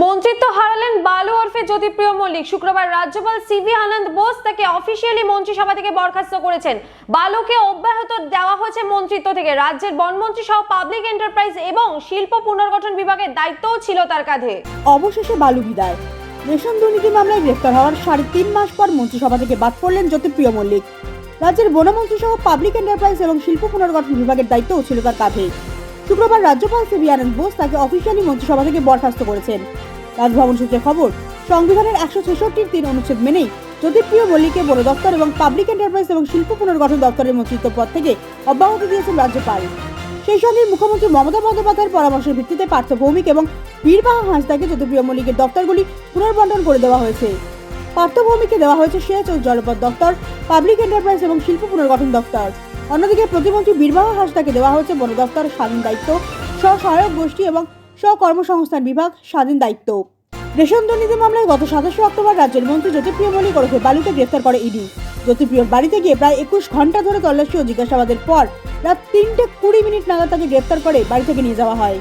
মন্ত্রিত্ব হারালেন বালু ওরফে জ্যোতিপ্রিয় মল্লিক। শুক্রবার রাজ্যপাল সিভি আনন্দ বোস তাকে অফিসিয়ালি মন্ত্রিসভা থেকে বরখাস্ত করেছেন। বালুকে অব্যাহত দেওয়া হয়েছে মন্ত্রিত্ব থেকে। রাজ্যের বনমন্ত্রী সহ পাবলিক এন্টারপ্রাইজ এবং শিল্প পুনর্গঠন বিভাগের দায়িত্বও ছিল তার কাঁধে। অবশেষে বালু বিদায়। রেশন দুর্নীতি মামলায় গ্রেফতার হওয়ার সাড়ে তিন মাস পর মন্ত্রিসভা থেকে বাদ পড়লেন জ্যোতিপ্রিয় মল্লিক। রাজ্যের বনমন্ত্রী সহ পাবলিক এন্টারপ্রাইজ এবং শিল্প পুনর্গঠন বিভাগের দায়িত্বও ছিল তার কাঁধে। শুক্রবার রাজ্যপাল সিবি আনন্দ বোস তাকে অফিসিয়ালি মন্ত্রিসভা থেকে বরখাস্ত করেছেন। রাজভবন সূত্রে খবর, সংবিধানের একশো ছেষট্টির তিন অনুচ্ছেদ মেনেই জ্যোতিপ্রিয় মল্লিককে বন দপ্তর এবং পাবলিক এন্টারপ্রাইজ এবং শিল্প পুনর্গঠন দপ্তরের মন্ত্রিত্ব পদ থেকে অব্যাহতি দিয়েছেন রাজ্যপাল। সেই সঙ্গে মুখ্যমন্ত্রী মমতা বন্দ্যোপাধ্যায়ের পরামর্শের ভিত্তিতে পার্থ ভৌমিক এবং বীরবাহা হাঁসদাকে জ্যোতিপ্রিয় মল্লিকের দপ্তরগুলি পুনর্বন্টন করে দেওয়া হয়েছে। পার্থ ভৌমিককে দেওয়া হয়েছে সেচ ও জলপথ দপ্তর পাবলিক এন্টারপ্রাইজ এবং শিল্প পুনর্গঠন দপ্তর। অন্যদিকে প্রতিমন্ত্রী বীরবাহ হাসদাকে দেওয়া হয়েছে বন দফতর স্বাধীন দায়িত্ব স্ব সহায়ক গোষ্ঠী এবং স্বকর্মসংস্থান বিভাগ স্বাধীন দায়িত্ব। রেশন দুর্নীতি মামলায় গত সাতাশে অক্টোবর রাজ্যের মন্ত্রী জ্যোতিপ্রিয় মল্লিক ওরফে বালুকে গ্রেফতার করে ইডি। জ্যোতিপ্রিয়র বাড়িতে গিয়ে প্রায় একুশ ঘণ্টা ধরে তল্লাশি ও জিজ্ঞাসাবাদের পর রাত তিনটে কুড়ি মিনিট নাগাদ তাকে গ্রেফতার করে বাড়ি থেকে নিয়ে যাওয়া হয়।